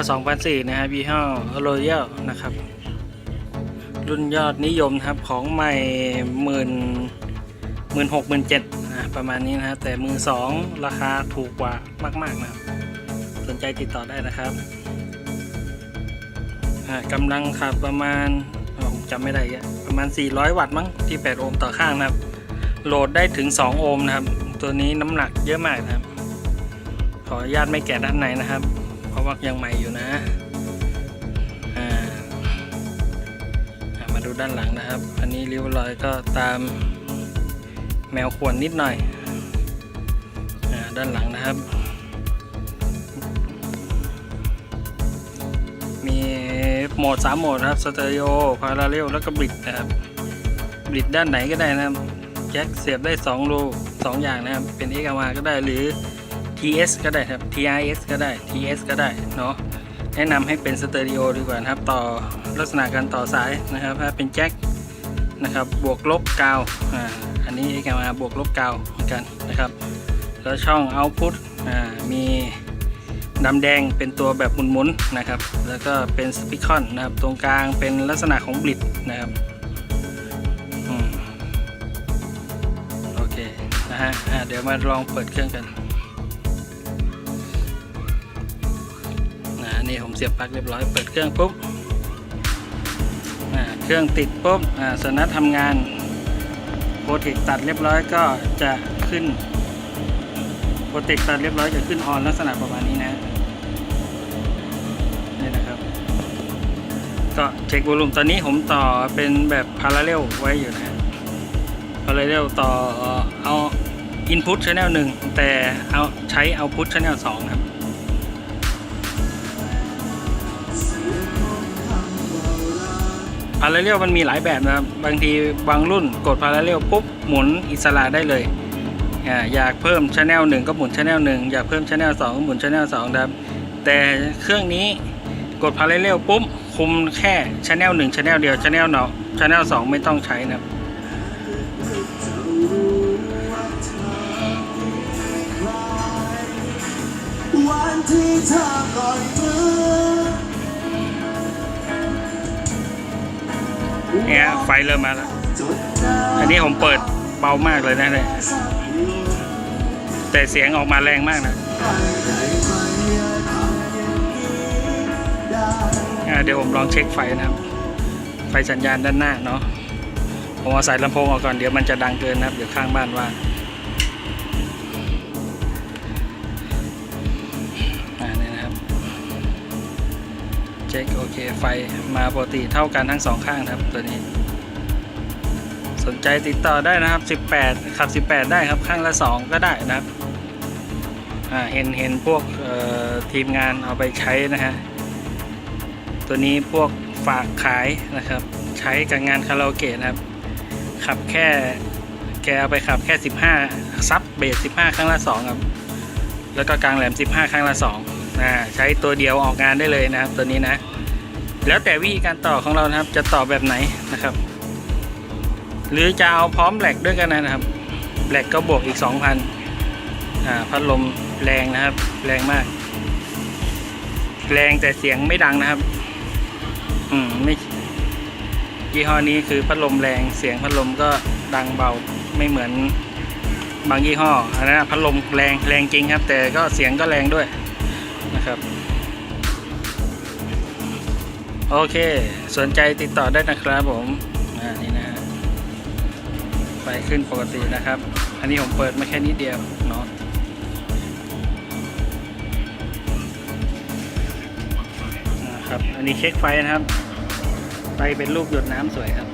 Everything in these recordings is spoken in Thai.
L 2004นะครับยี่ห้อ Royal นะครับ รุ่นยอดนิยมครับของใหม่หมื่นหมื่นหกหมื่นเจ็ดนะประมาณนี้นะครับแต่มือสองราคาถูกกว่ามาก ๆ นะครับ สนใจติดต่อได้นะครับกำลังขับประมาณผมจำไม่ได้อะประมาณ 400 วัตต์มั้งที่ 8 โอห์มต่อข้างนะครับ โหลดได้ถึง 2 โอห์มนะครับ ตัวนี้น้ำหนักเยอะมากนะครับ ขออนุญาตไม่แกะด้านในนะครับ ว่ายังใหม่อยู่นะอ่ามาดูด้านหลังนะครับ อันนี้ริ้วรอยก็ตามแมวขวนนิดหน่อยอาด้านหลังนะครับ มีโหมด 3 โหมดนะครับสเตอริโอพาราเรลแล้วก็บริดนะครับบริดด้านไหนก็ได้นะครับแจ็คเสียบได้2รู2อย่างนะครับ เป็น XLR ก็ได้หรือ TS ก็ได้ครับ TRS ก็ได้ TS ก็ได้เนาะแนะนำให้เป็นสเตอริโอดีกว่านะครับ ต่อลักษณะการต่อสายนะครับ ถ้าเป็นแจ็คนะครับ บวกลบกาวอ่าอันนี้ XLR บวกลบกาวเหมือนกันนะครับ แล้วช่อง output อ่ามีดำแดงเป็นตัวแบบหมุนๆนะครับ แล้วก็เป็นสปิคอนนะครับ ตรงกลางเป็นลักษณะของบลิดนะครับโอเคนะฮะอ่าเดี๋ยวมาลองเปิดเครื่องกัน นี่ผมเสียบปลั๊กเรียบร้อยเปิดเครื่องปุ๊บเครื่องติดปุ๊บอ่าสนัดทำงานโปรเทคตัดเรียบร้อยก็จะขึ้นโปรเทคตัดเรียบร้อยจะขึ้นออนลักษณะประมาณนี้นะนี่นะครับ ก็เช็ควอลุ่มตอนนี้ผมต่อเป็นแบบพาราเรลไว้อยู่นะพาราเรลต่อเอา Input Channel 1 แต่เอาใช้ Output Channel 2ครับ พาราเรลมันมีหลายแบบนะครับบางทีบางรุ่นกดพาราเรลปุ๊บหมุนอิสระได้เลยอยากเพิ่มช anel 1ก็หมุนช anel 1อยากเพิ่มช anel 2ก็หมุนช anel 2นะครับแต่เครื่องนี้กดพาราเรลปุ๊บคุมแค่ช anel 1ช anel เดียวช anel เนาะช anel 2ไม่ต้องใช้นะครับวันที่เธอปล่อยมือ เนี่ยไฟเริ่มมาแล้ว อันนี้ผมเปิดเบามากเลยนะเนี่ยแต่เสียงออกมาแรงมากนะเดี๋ยวผมลองเช็คไฟนะครับ ไฟสัญญาณด้านหน้าเนาะผมเอาสายลำโพงออกก่อนเดี๋ยวมันจะดังเกินนะครับ เดี๋ยวข้างบ้านว่าง เช็คโอเคไฟมาปกติเท่ากันทั้งสองข้างครับตัวนี้ สนใจติดต่อได้นะครับ 18 ขับ 18 ได้ครับข้างละ 2 ก็ได้นะครับเห็นเห็นพวกทีมงานเอาไปใช้นะฮะ ตัวนี้พวกฝากขายนะครับ ใช้กับงานคาราโอเกะนะครับ ขับแค่แกเอาไปขับแค่ 15 ซับเบส 15 ครั้งละ 2 ครับ แล้วก็กลางแหลม 15 ครั้งละ 2 อ่าใช้ตัวเดียวออกงานได้เลยนะครับ ตัวนี้นะ แล้วแต่วิธีการต่อของเรานะครับ จะต่อแบบไหนนะครับ หรือจะเอาพร้อมแหลกด้วยกันนะครับแหลกก็บวกอีก 2,000อ่าพัดลมแรงนะครับ แรงมาก แรงแต่เสียงไม่ดังนะครับ อืมไม่ยี่ห้อนี้คือพัดลมแรงเสียงพัดลมก็ดังเบาไม่เหมือนบางยี่ห้ออันนั้นพัดลมแรงแรงจริงครับ แต่ก็เสียงก็แรงด้วย นะครับ โอเค สนใจติดต่อได้นะครับผมอ่านี่นะฮะไฟขึ้นปกตินะครับ อันนี้ผมเปิดมาแค่นิดเดียวเนาะครับ อันนี้เช็คไฟนะครับ ไฟเป็นรูปหยดน้ำสวยครับ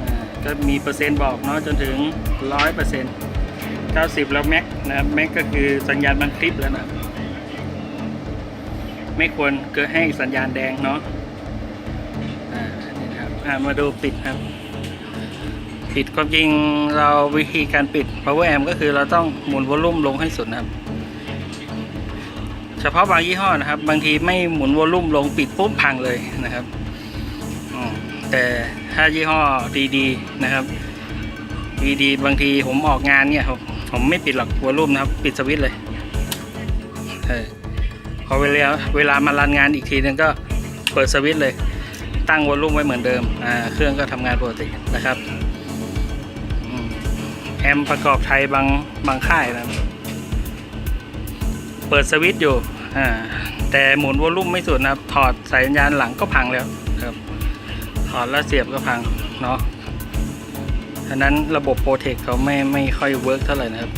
อ่าก็มีเปอร์เซ็นต์บอกเนาะจนถึงร้อยเปอร์เซ็นต์เก้าสิบแล้วแม็กนะครับแม็กก็คือสัญญาณบังคลิปแล้วนะ ไม่ควรเกิดให้สัญญาณแดงเนาะอ่านี่นะครับอ่ามาดูปิดครับ ปิดความจริงเราวิธีการปิด power amp ก็คือเราต้องหมุนวอลลุ่มลงให้สุดนะครับ เฉพาะบางยี่ห้อนะครับ บางทีไม่หมุนวอลลุ่มลงปิดปุ๊บพังเลยนะครับแต่ถ้ายี่ห้อดีๆนะครับดีๆบางทีผมออกงานเนี่ยผมผมไม่ปิดหรอกวอลลุ่มนะครับ ปิดสวิตช์เลยเออ อเวลาเวลามารันงานอีกทีนึงก็เปิดสวิตช์เลย ตั้งวอลลุ่มไว้เหมือนเดิมอ่าเครื่องก็ทำงานปกตินะครับอแอมประกอบไทยบางบางค่ายนะเปิดสวิตช์อยู่อ่าแต่หมุนวอลลุ่มไม่สุดนะครับ ถอดสายสัญญาณหลังก็พังแล้วครับ ถอดแล้วเสียบก็พังเนาะฉะนั้นระบบโปรเทคเขาไม่ไม่ค่อยเวิร์กเท่าไหร่นะครับ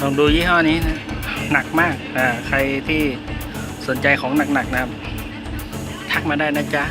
ลองดูยี่ห้อนี้นะ หนักมากอ่าใครที่สนใจของหนักๆนะครับ ทักมาได้นะจ๊ะ